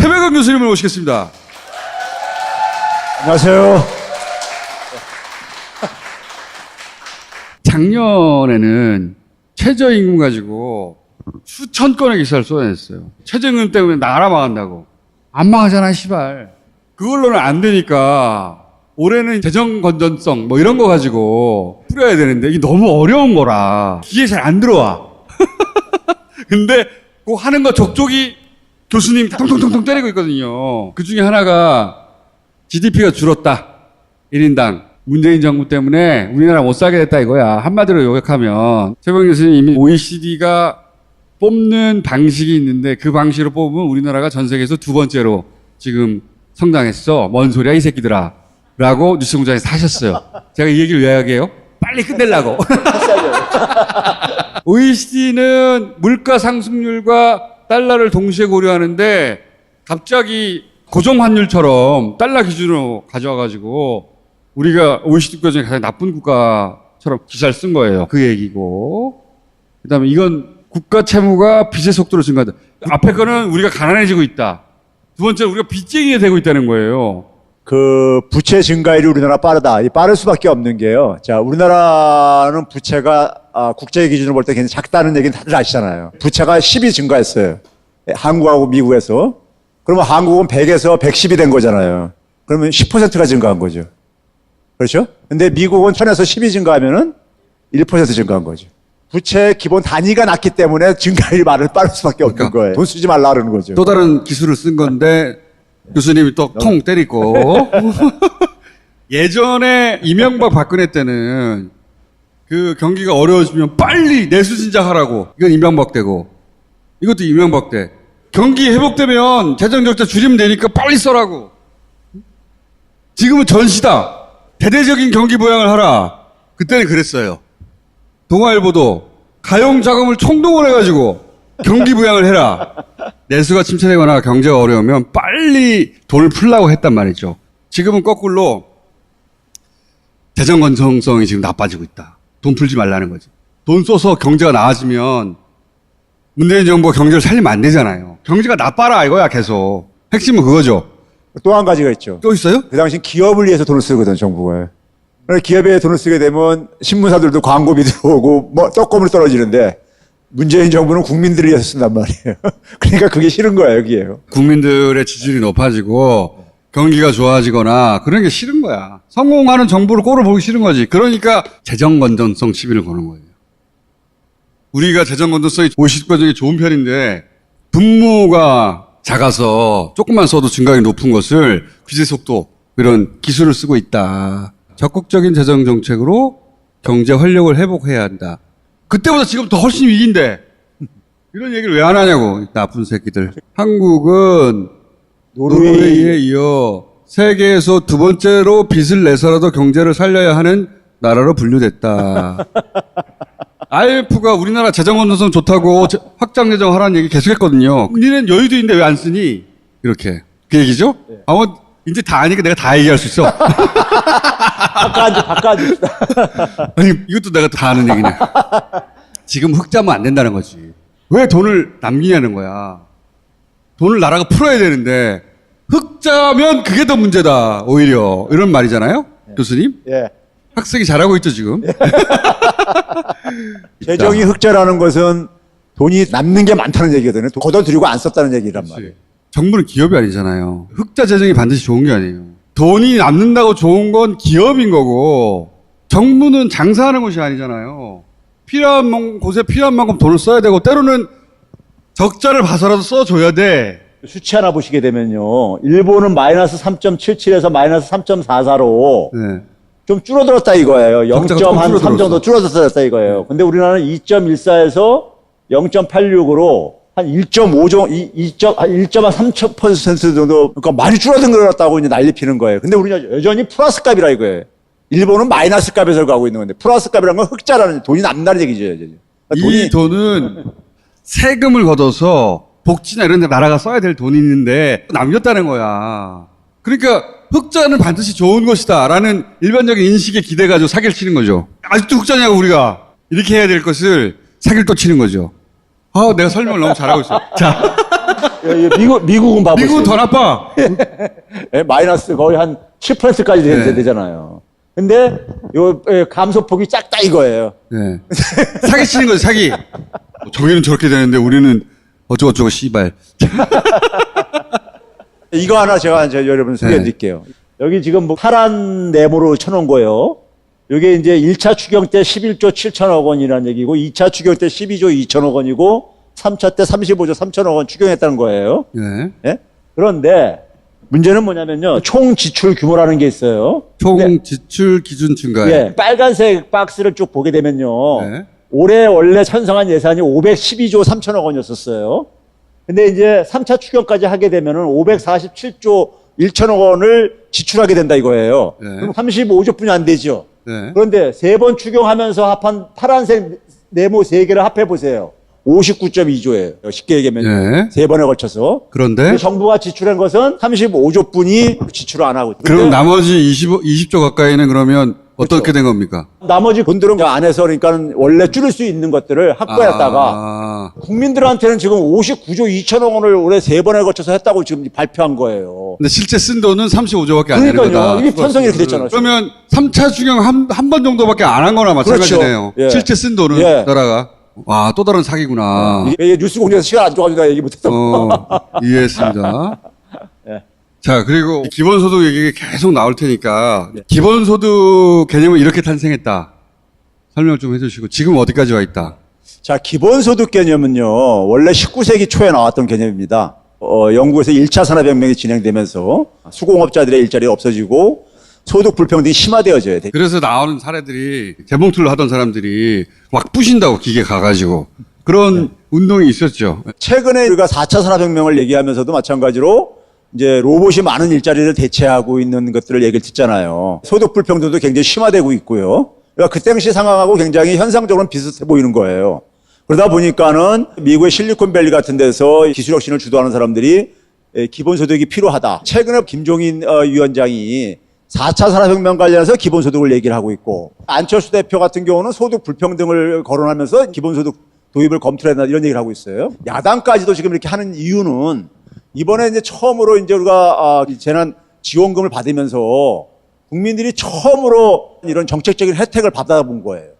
최백은 교수님을 모시겠습니다. 안녕하세요. 작년에는 최저임금 가지고 수천 건의 기사를 쏟아냈어요. 최저임금 때문에 나라 망한다고. 안 망하잖아, 시발. 그걸로는 안 되니까 올해는 재정 건전성 뭐 이런 거 가지고 풀어야 되는데 이게 너무 어려운 거라 귀에 잘 안 들어와. 근데 그 하는 거 족족이 교수님 통통통통 때리고 있거든요. 그 중에 하나가 GDP가 줄었다. 1인당. 문재인 정부 때문에 우리나라 못 살게 됐다 이거야. 한마디로 요약하면. 최병 교수님 이미 OECD가 뽑는 방식이 있는데 그 방식으로 뽑으면 우리나라가 전 세계에서 두 번째로 지금 성장했어. 뭔 소리야 이 새끼들아. 라고 뉴스 공장에서 하셨어요. 제가 이 얘기를 왜 하게요? 빨리 끝내려고. OECD는 물가 상승률과 달러를 동시에 고려하는데 갑자기 고정 환율처럼 달러 기준으로 가져와가지고 우리가 OECD 국가 중에 가장 나쁜 국가처럼 기사를 쓴 거예요. 그 얘기고. 그 다음에 이건 국가 채무가 빚의 속도로 증가한다. 앞에 거는 우리가 가난해지고 있다. 두 번째는 우리가 빚쟁이가 되고 있다는 거예요. 그 부채 증가율이 우리나라 빠르다. 이 빠를 수밖에 없는 게요. 자, 우리나라는 부채가 아, 국제 기준으로 볼 때 굉장히 작다는 얘기는 다들 아시잖아요. 부채가 10이 증가했어요. 예, 한국하고 미국에서. 그러면 한국은 100에서 110이 된 거잖아요. 그러면 10%가 증가한 거죠. 그렇죠? 근데 미국은 1000에서 10이 증가하면은 1% 증가한 거죠. 부채 기본 단위가 낮기 때문에 증가율이 말을 빠를 수밖에 없는 그러니까 거예요. 돈 쓰지 말라 그러는 거죠. 또 다른 기술을 쓴 건데 교수님이 또 통 때리고 예전에 이명박 박근혜 때는 그 경기가 어려워지면 빨리 내수진작 하라고. 이건 이명박 때고. 이것도 이명박 때 경기 회복되면 재정 적자 줄이면 되니까 빨리 써라고. 지금은 전시다. 대대적인 경기 부양을 하라. 그때는 그랬어요. 동아일보도 가용 자금을 총동원 해가지고 경기 부양을 해라. 내수가 침체되거나 경제가 어려우면 빨리 돈을 풀라고 했단 말이죠. 지금은 거꾸로 재정 건성성이 지금 나빠지고 있다. 돈 풀지 말라는 거지. 돈 써서 경제가 나아지면 문재인 정부가 경제를 살리면 안 되잖아요. 경제가 나빠라 이거야 계속. 핵심은 그거죠. 또 한 가지가 있죠. 또 있어요? 그 당시 기업을 위해서 돈을 쓰거든 정부가. 그래서 기업에 돈을 쓰게 되면 신문사들도 광고비 들어오고 뭐 떡고물 떨어지는데 문재인 정부는 국민들을 위해서 쓴단 말이에요. 그러니까 그게 싫은 거야 여기에요. 국민들의 지지율이 높아지고 경기가 좋아지거나 그런 게 싫은 거야. 성공하는 정부를 꼴을 보기 싫은 거지. 그러니까 재정 건전성 시비를 거는 거예요. 우리가 재정 건전성이 50권 중에 좋은 편인데 분모가 작아서 조금만 써도 증가율이 높은 것을 규제 속도 이런 기술을 쓰고 있다. 적극적인 재정 정책으로 경제 활력을 회복해야 한다. 그때보다 지금 더 훨씬 위기인데 이런 얘기를 왜 안 하냐고 이 나쁜 새끼들. 한국은 노르웨이. 노르웨이에 이어 세계에서 두 번째로 빚을 내서라도 경제를 살려야 하는 나라로 분류됐다. IMF가 우리나라 재정 건전성 좋다고 제- 확장 재정 하라는 얘기 계속했거든요. 니는 여유도 있는데 왜 안 쓰니? 이렇게 그 얘기죠? 아무 이제 다 아니까 내가 다 얘기할 수 있어. 바꿔 바꿔줍시다. 아니 이것도 내가 다 아는 얘기네. 지금 흑자면 안 된다는 거지. 왜 돈을 남기냐는 거야. 돈을 나라가 풀어야 되는데 흑자면 그게 더 문제다. 오히려 이런 말이잖아요, 교수님. 예. 학생이 잘하고 있죠 지금. 재정이 흑자라는 것은 돈이 남는 게 많다는 얘기거든요. 걷어들이고 안 썼다는 얘기란 말이에요. 정부는 기업이 아니잖아요. 흑자 재정이 반드시 좋은 게 아니에요. 돈이 남는다고 좋은 건 기업인 거고 정부는 장사하는 것이 아니잖아요. 필요한 만- 곳에 필요한 만큼 돈을 써야 되고 때로는 적자를 봐서라도 써줘야 돼. 수치 하나 보시게 되면요. 일본은 마이너스 3.77에서 마이너스 3.44로 네. 좀 줄어들었다 이거예요. 적자가 조금 0.3 줄어들었어. 정도 줄어들었다 이거예요. 근데 우리나라는 2.14에서 0.86으로 한 1.5 정도, 2점, 한1.3% 정도, 그러니까 많이 줄어든 것 같다고 이제 난리 피는 거예요. 근데 우리는 여전히 플러스 값이라 이거예요. 일본은 마이너스 값에서 가고 있는 건데, 플러스 값이라는 건 흑자라는, 돈이 남는다는 얘기죠. 그러니까 이 돈은 세금을 걷어서 복지나 이런 데 나라가 써야 될 돈이 있는데 남겼다는 거야. 그러니까 흑자는 반드시 좋은 것이다 라는 일반적인 인식에 기대 가지고 사기를 치는 거죠. 아직도 흑자냐고 우리가 이렇게 해야 될 것을 사기를 또 치는 거죠. 아, 내가 설명을 너무 잘하고 있어. 자, 예, 예, 미국 미국은 봐보세요. 미국은 더 나빠. 예, 마이너스 거의 한 10%까지 되, 네. 되잖아요. 근데 요 예, 감소폭이 작다 이거예요. 네. 사기 치는 거죠, 사기. 어, 저기는 저렇게 되는데 우리는 어쩌고저쩌고 씨발. 이거 하나 제가 이제 여러분 소개해 네. 드릴게요. 여기 지금 뭐 파란 네모로 쳐놓은 거예요. 이게 이제 1차 추경 때 11조 7천억 원이라는 얘기고 2차 추경 때 12조 2천억 원이고 3차 때 35조 3천억 원 추경했다는 거예요. 네. 예? 그런데 문제는 뭐냐면요. 총 지출 규모라는 게 있어요. 총 네. 지출 기준 증가에. 예, 빨간색 박스를 쭉 보게 되면요. 네. 올해 원래 천성한 예산이 512조 3천억 원이었었어요. 근데 이제 3차 추경까지 하게 되면은 547조 1천억 원을 지출하게 된다 이거예요. 네. 그럼 35조뿐이 안 되죠. 네. 그런데 세 번 추경하면서 합한 파란색 네모 세 개를 합해 보세요. 59.2조예요. 쉽게 얘기하면 네. 세 번에 걸쳐서. 그런데 정부가 지출한 것은 35조뿐이 지출을 안 하고. 그럼 나머지 20, 20조 가까이는 그러면 어떻게 된 겁니까? 나머지 돈들은 그 안에서 그러니까 원래 줄일 수 있는 것들을 확보했다가 아, 국민들한테는 지금 59조 2천억 원을 올해 세 번에 걸쳐서 했다고 지금 발표한 거예요. 근데 실제 쓴 돈은 35조밖에 안 되는 그러니까요. 거다. 이게 편성이 이렇게 됐잖아요. 그러면 3차 추경 한, 한 번 정도밖에 안 한 거나 마찬가지네요. 그렇죠. 예. 실제 쓴 돈은 예. 나라가. 와, 또 다른 사기구나. 이게, 이게 뉴스 공장에서 시간 안 줘가지고 내가 얘기 못했어. 어, 이해했습니다. 예. 자, 그리고 기본소득 얘기 계속 나올 테니까 네. 기본소득 개념은 이렇게 탄생했다. 설명 좀 해주시고 지금 어디까지 와 있다. 자, 기본소득 개념은요, 원래 19세기 초에 나왔던 개념입니다. 어, 영국에서 1차 산업혁명이 진행되면서 수공업자들의 일자리 가 없어지고 소득 불평등이 심화되어져야 돼. 그래서 나오는 사례들이 재봉틀로 하던 사람들이 막 부신다고 기계 가가지고 그런 네. 운동이 있었죠. 최근에 우리가 4차 산업혁명을 얘기하면서도 마찬가지로 이제 로봇이 많은 일자리를 대체하고 있는 것들을 얘기를 듣잖아요. 소득 불평등도 굉장히 심화되고 있고요. 그러니까 그 당시 상황하고 굉장히 현상적으로는 비슷해 보이는 거예요. 그러다 보니까는 미국의 실리콘밸리 같은 데서 기술 혁신을 주도하는 사람들이 에, 기본소득이 필요하다. 최근에 김종인 어, 위원장이 4차 산업혁명 관련해서 기본소득을 얘기를 하고 있고 안철수 대표 같은 경우는 소득 불평등을 거론하면서 기본소득 도입을 검토해야 된다 이런 얘기를 하고 있어요. 야당까지도 지금 이렇게 하는 이유는 이번에 이제 처음으로 이제 우리가 아, 이 재난 지원금을 받으면서 국민들이 처음으로 이런 정책적인 혜택을 받아본 거예요.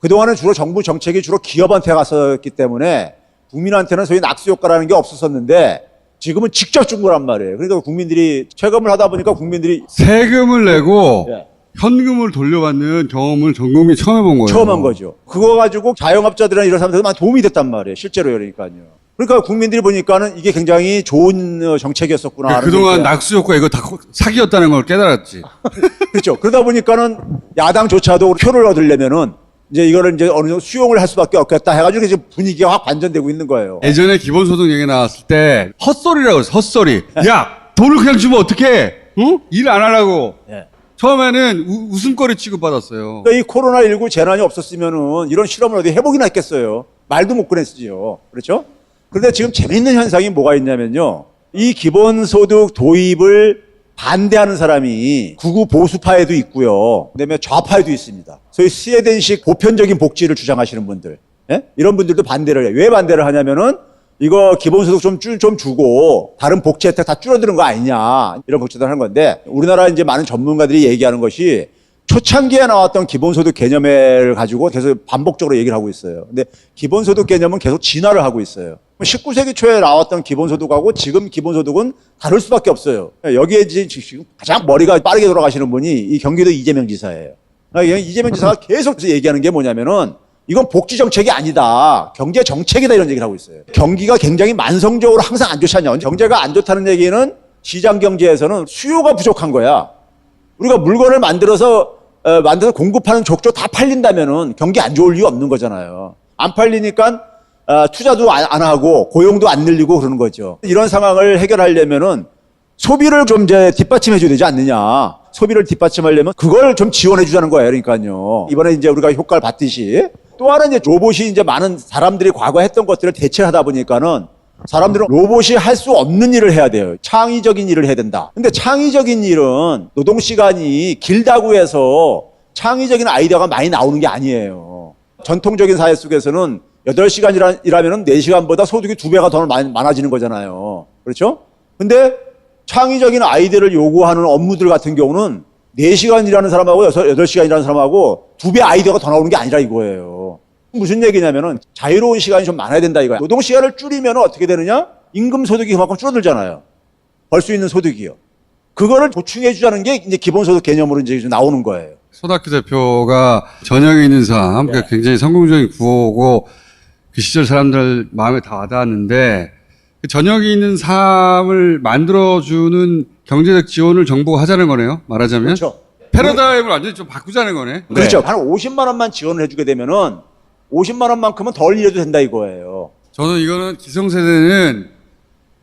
그동안은 주로 정부 정책이 주로 기업한테 갔었기 때문에 국민한테는 소위 낙수 효과라는 게 없었었는데 지금은 직접 준 거란 말이에요. 그러니까 국민들이 체감을 하다 보니까 국민들이 세금을 내고 예. 현금을 돌려받는 경험을 전 국민이 처음 해본 거예요. 처음 한 거죠. 그거 가지고 자영업자들이나 이런 사람들도 많이 도움이 됐단 말이에요. 실제로 그러니까요. 그러니까 국민들이 보니까는 이게 굉장히 좋은 어, 정책이었었구나. 하는 그동안. 낙수 효과 이거 다 코- 사기였다는 걸 깨달았지. 그렇죠. 그러다 보니까는 야당조차도 표를 얻으려면은 이제 이거를 이제 어느 정도 수용을 할 수밖에 없겠다 해가지고 지금 분위기가 확 반전되고 있는 거예요. 예전에 기본소득 얘기 나왔을 때 헛소리라고 했어. 헛소리. 야 돈을 그냥 주면 어떡해? 응? 일 안 하라고. 예. 처음에는 우- 웃음거리 취급받았어요. 그러니까 이 코로나19 재난이 없었으면은 이런 실험을 어디 해보기나 했겠어요. 말도 못 꺼냈지요. 그렇죠? 그런데 지금 재밌는 현상이 뭐가 있냐면요. 이 기본소득 도입을 반대하는 사람이 구구 보수파에도 있고요. 그다음에 좌파에도 있습니다. 소위 스웨덴식 보편적인 복지를 주장하시는 분들. 예? 이런 분들도 반대를 해요. 왜 반대를 하냐면은 이거 기본소득 좀, 줄- 좀 주고 다른 복지 혜택 다 줄어드는 거 아니냐 이런 걱정을 하는 건데 우리나라 이제 많은 전문가들이 얘기하는 것이 초창기에 나왔던 기본소득 개념을 가지고 계속 반복적으로 얘기를 하고 있어요. 근데 기본소득 개념은 계속 진화를 하고 있어요. 19세기 초에 나왔던 기본소득하고 지금 기본소득은 다를 수밖에 없어요. 여기에 지금 가장 머리가 빠르게 돌아가시는 분이 이 경기도 이재명 지사예요. 그러니까 이재명 지사가 계속 얘기하는 게 뭐냐면은 이건 복지 정책이 아니다. 경제 정책이다 이런 얘기를 하고 있어요. 경기가 굉장히 만성적으로 항상 안 않냐. 경제가 안 좋다는 얘기는 시장 경제에서는 수요가 부족한 거야. 우리가 물건을 만들어서 어, 만들어서 공급하는 족족 다 팔린다면은 경기 안 좋을 이유 없는 거잖아요. 안 팔리니까 어, 투자도 안, 안 하고 고용도 안 늘리고 그러는 거죠. 이런 상황을 해결하려면은 소비를 좀 이제 뒷받침해 줘야 되지 않느냐. 소비를 뒷받침하려면 그걸 좀 지원해 주자는 거예요. 그러니까요. 이번에 이제 우리가 효과를 봤듯이 또 하나 이제 로봇이 이제 많은 사람들이 과거에 했던 것들을 대체하다 보니까는 사람들은 로봇이 할 수 없는 일을 해야 돼요. 창의적인 일을 해야 된다. 근데 창의적인 일은 노동 시간이 길다고 해서 창의적인 아이디어가 많이 나오는 게 아니에요. 전통적인 사회 속에서는 8시간 일하, 일하면은 4시간보다 소득이 두 배가 더 많- 많아지는 거잖아요. 그렇죠? 근데 창의적인 아이디어를 요구하는 업무들 같은 경우는 4시간 일하는 사람하고 6, 8시간 일하는 사람하고 두배 아이디어가 더 나오는 게 아니라 이거예요. 무슨 얘기냐면은 자유로운 시간이 좀 많아야 된다 이거야. 노동 시간을 줄이면 어떻게 되느냐? 임금 소득이 그만큼 줄어들잖아요. 벌 수 있는 소득이요. 그거를 보충해 주자는 게 이제 기본소득 개념으로 이제 좀 나오는 거예요. 손학규 대표가 전역에 있는 삶, 네. 그러니까 굉장히 성공적인 구호고 그 시절 사람들 마음에 다 와닿았는데 그 전역에 있는 삶을 만들어주는 경제적 지원을 정부가 하자는 거네요. 말하자면 그렇죠. 패러다임을 완전히 좀 바꾸자는 거네. 그렇죠. 한 50만 원만 지원을 해주게 되면은 50만 원만큼은 덜 일해도 된다 이거예요. 저는 이거는 기성세대는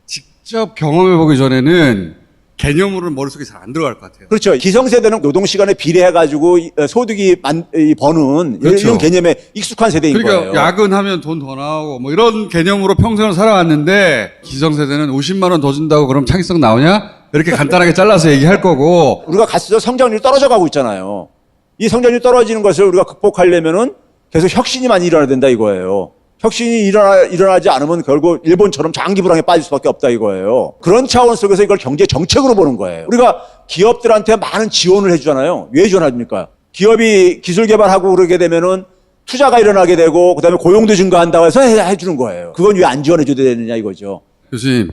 직접 경험해보기 전에는 개념으로는 머릿속에 잘 안 들어갈 것 같아요. 그렇죠. 기성세대는 노동시간에 비례해가지고 이, 어, 소득이 만, 이 버는 이런- 그렇죠. 이런 개념에 익숙한 세대인 그러니까 거예요. 야근하면 돈 더 나오고 뭐 이런 개념으로 평생을 살아왔는데 기성세대는 50만 원 더 준다고 그럼 창의성 나오냐? 이렇게 간단하게 잘라서 얘기할 거고 우리가 갈수록 성장률이 떨어져 가고 있잖아요. 이 성장률이 떨어지는 것을 우리가 극복하려면은 계속 혁신이 많이 일어나야 된다 이거예요. 혁신이 일어나, 일어나지 않으면 결국 일본처럼 장기 불황에 빠질 수밖에 없다 이거예요. 그런 차원 속에서 이걸 경제 정책으로 보는 거예요. 우리가 기업들한테 많은 지원을 해주잖아요. 왜 지원합니까? 기업이 기술 개발하고 그러게 되면은 투자가 일어나게 되고 그다음에 고용도 증가한다고 해서 해, 해주는 거예요. 그건 왜 안 지원해 줘야 되느냐 이거죠. 교수님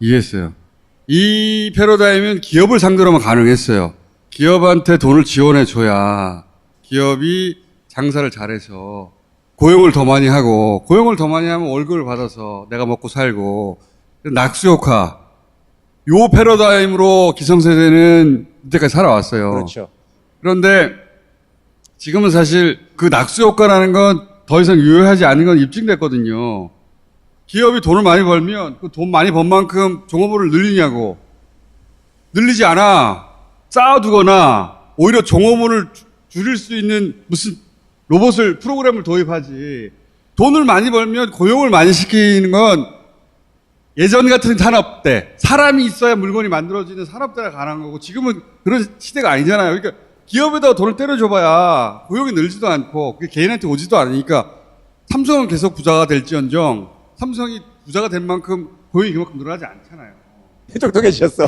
이해했어요. 이 패러다임은 기업을 상대로만 가능했어요. 기업한테 돈을 지원해 줘야 기업이 장사를 잘해서 고용을 더 많이 하고 고용을 더 많이 하면 월급을 받아서 내가 먹고 살고 낙수 효과 요 패러다임으로 기성세대는 이때까지 살아왔어요. 그렇죠. 그런데 지금은 사실 그 낙수 효과라는 건 더 이상 유효하지 않은 건 입증됐거든요. 기업이 돈을 많이 벌면 그 돈 많이 번 만큼 종업원을 늘리냐고. 늘리지 않아. 쌓아두거나 오히려 종업원을 주- 줄일 수 있는 무슨 로봇을 프로그램을 도입하지. 돈을 많이 벌면 고용을 많이 시키는 건 예전 같은 산업 때 사람이 있어야 물건이 만들어지는 산업 때가 가능한 거고 지금은 그런 시대가 아니잖아요. 그러니까 기업에다가 돈을 때려줘봐야 고용이 늘지도 않고 그게 개인한테 오지도 않으니까 삼성은 계속 부자가 될지언정 삼성이 부자가 된 만큼 고용이 그만큼 늘어나지 않잖아요. 똑똑해지셨어.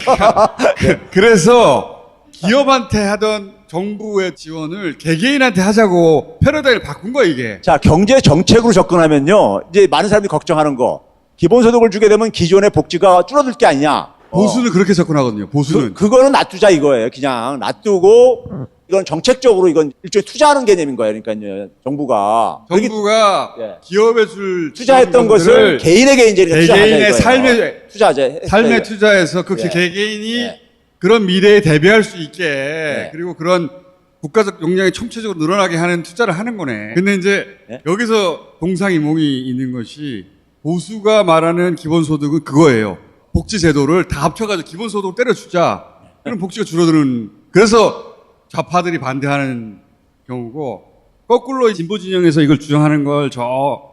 그래서 기업한테 하던 정부의 지원을 개개인한테 하자고 패러다임을 바꾼 거야 이게. 자, 경제 정책으로 접근하면요. 이제 많은 사람들이 걱정하는 거. 기본소득을 주게 되면 기존의 복지가 줄어들 게 아니냐. 어. 보수는 그렇게 접근하거든요. 보수는. 그, 그거는 놔두자 이거예요. 그냥 놔두고 이건 정책적으로 이건 일종의 투자하는 개념인 거예요. 그러니까요. 정부가. 정부가 예. 기업에 줄 투자했던 것을 개인에게 이제 투자하자 개개인의 이거예요. 삶에 투자하자. 삶에. 투자해서 그 예. 개개인이 예. 그런 미래에 대비할 수 있게 예. 그리고 그런 국가적 역량이 총체적으로 늘어나게 하는 투자를 하는 거네. 근데 이제 예. 여기서 동상이몽이 있는 것이 보수가 말하는 기본소득은 그거예요. 복지 제도를 다 합쳐가지고 기본소득을 때려주자. 그럼 복지가 줄어드는. 그래서 좌파들이 반대하는 경우고 거꾸로 진보 진영에서 이걸 주장하는 걸 저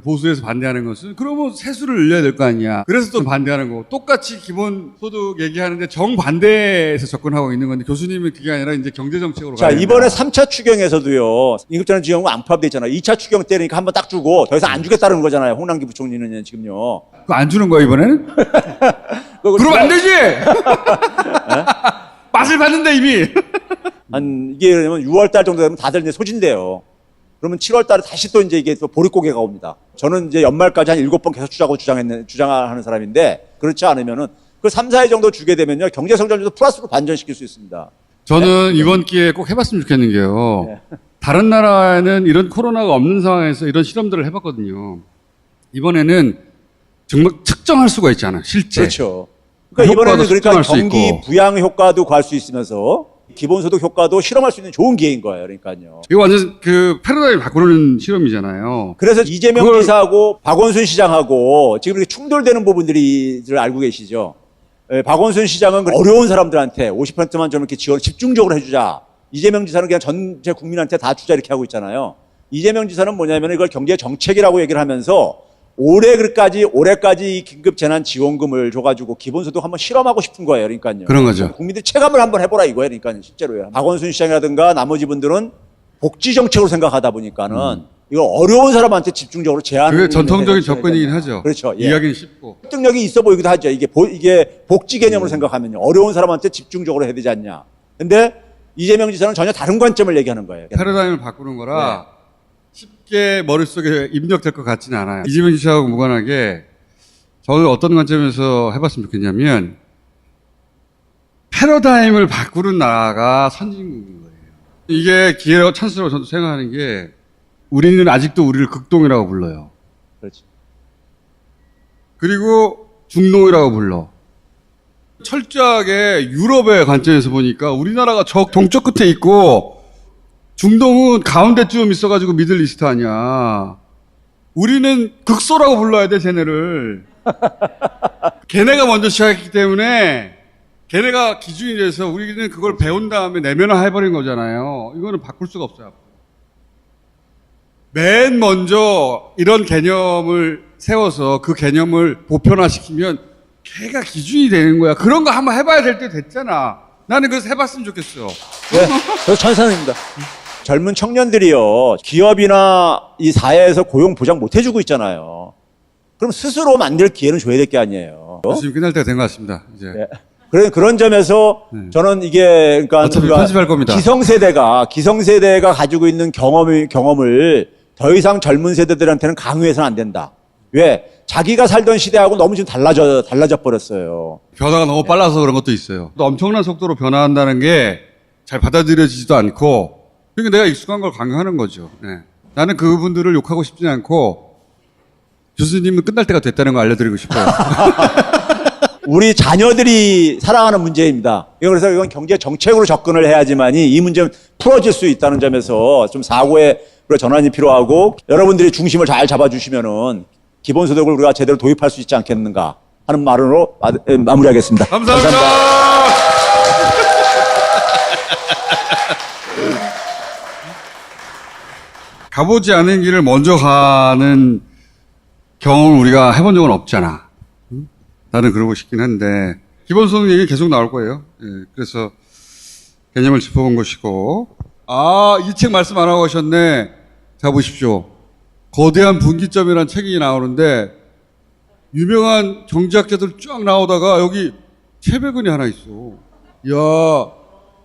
보수에서 반대하는 것은 그러면 세수를 늘려야 될 거 아니야. 그래서 또 반대하는 거고 똑같이 기본 소득 얘기하는데 정반대에서 접근하고 있는 건데 교수님은 그게 아니라 이제 경제 정책으로 자, 가야 이번에 된다. 3차 추경에서도요. 임금제한 지원금 안 포함되어 있잖아요. 2차 추경 때니까 한번 딱 주고 더 이상 안 주겠다는 거잖아요. 홍남기 부총리는 지금요. 그거 안 주는 거야 이번에는? 그러면 안 되지. 맛을 봤는데 이미. 한 이게 그러면 6월 달 정도 되면 다들 이제 소진돼요. 그러면 7월 달에 다시 또 이제 이게 또 보릿고개가 옵니다. 저는 이제 연말까지 한 7번 계속 주자고 주장했는 주장하는 사람인데 그렇지 않으면은 그 3, 4회 정도 주게 되면요. 경제 성장률도 플러스로 반전시킬 수 있습니다. 저는 이번 기회에 꼭 해봤으면 좋겠는 게요. 네. 다른 나라에는 이런 코로나가 없는 상황에서 이런 실험들을 해봤거든요. 이번에는 정말 측정할 수가 있잖아요. 실제. 그렇죠. 그러니까 이번에는 그러니까 경기. 부양 효과도 구할 수 있으면서 기본소득 효과도 실험할 수 있는 좋은 기회인 거예요. 그러니까요. 이거 완전 그 패러다임 바꾸는 실험이잖아요. 그래서 이재명 그걸- 지사하고 박원순 시장하고 지금 이렇게 충돌되는 부분들을 알고 계시죠. 예, 박원순 시장은 그 어려운 사람들한테 50%만 좀 이렇게 지원 집중적으로 해주자. 이재명 지사는 그냥 전체 국민한테 다 주자 이렇게 하고 있잖아요. 이재명 지사는 뭐냐면 이걸 경제 정책이라고 얘기를 하면서 올해까지 올해까지 이 긴급 재난 지원금을 줘가지고 기본소득 한번 실험하고 싶은 거예요. 그러니까요. 그런 거죠. 국민들 체감을 한번 해보라 이거예요. 그러니까 실제로요. 박원순 시장이라든가 나머지 분들은 복지 정책으로 생각하다 보니까는 이거 어려운 사람한테 집중적으로 제한을 그게 전통적인 접근이긴. 하죠. 그렇죠. 예. 이야기는 쉽고. 설득력이 있어 보이기도 하죠. 이게 보- 이게 복지 음. 개념으로 생각하면요. 어려운 사람한테 집중적으로 해야 되지 않냐. 근데 이재명 지사는 전혀 다른 관점을 얘기하는 거예요. 패러다임을 바꾸는 거라 네. 쉽게 머릿속에 입력될 것 같지는 않아요. 이재명 지사하고 무관하게 저는 어떤 관점에서 해봤으면 좋겠냐면 패러다임을 바꾸는 나라가 선진국인 거예요. 이게 기회와 찬스라고 저도 생각하는 게 우리는 아직도 우리를 극동이라고 불러요. 그렇죠. 그리고 중동이라고 불러. 철저하게 유럽의 관점에서 보니까 우리나라가 저 동쪽 끝에 있고 중동은 가운데쯤 있어가지고 미들리스트 아니야. 우리는 극소라고 불러야 돼, 쟤네를. 걔네가 먼저 시작했기 때문에 걔네가 기준이 돼서 우리는 그걸 배운 다음에 내면화 해버린 거잖아요. 이거는 바꿀 수가 없어요. 맨 먼저 이런 개념을 세워서 그 개념을 보편화시키면 걔가 기준이 되는 거야. 그런 거 한번 해봐야 될 때 됐잖아. 나는 그래서 해봤으면 좋겠어. 네, 저 천사입니다. 젊은 청년들이요, 기업이나 이 사회에서 고용 보장 못 해주고 있잖아요. 그럼 스스로 만들 기회는 줘야 될 게 아니에요. 지금 끝날 때가 된 것 같습니다. 이제. 네. 그런 그런 점에서 네. 저는 이게 그러니까 어차피 편집할 겁니다. 기성세대가 기성세대가 가지고 있는 경험을 경험을 더 이상 젊은 세대들한테는 강요해서는 안 된다. 왜? 자기가 살던 시대하고 너무 지금 달라져 달라져 버렸어요. 변화가 너무 빨라서 그런 것도 있어요. 또 엄청난 속도로 변화한다는 게 잘 받아들여지지도 않고, 그러니까 내가 익숙한 걸 강요하는 거죠. 네. 나는 그분들을 욕하고 싶지 않고, 교수님은 끝날 때가 됐다는 거 알려드리고 싶어요. 우리 자녀들이 살아가는 문제입니다. 그래서 이건 경제 정책으로 접근을 해야지만이 이 문제는 풀어질 수 있다는 점에서 좀 사고의 전환이 필요하고 여러분들이 중심을 잘 잡아주시면은 기본소득을 우리가 제대로 도입할 수 있지 않겠는가 하는 말으로 마- 에, 마무리하겠습니다. 감사합니다. 가보지 않은 길을 먼저 가는 경험을 우리가 해본 적은 없잖아. 응? 나는 그러고 싶긴 한데 기본소득 얘기 계속 나올 거예요. 예, 그래서 개념을 짚어본 것이고 아 이 책 말씀 안 하고 가셨네. 자 보십시오. 거대한 분기점이라는 책이 나오는데 유명한 경제학자들 쫙 나오다가 여기 채백은이 하나 있어. 야,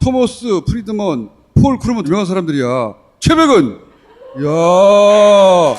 토머스 프리드먼, 폴 크루먼 유명한 사람들이야. 채백은. 야,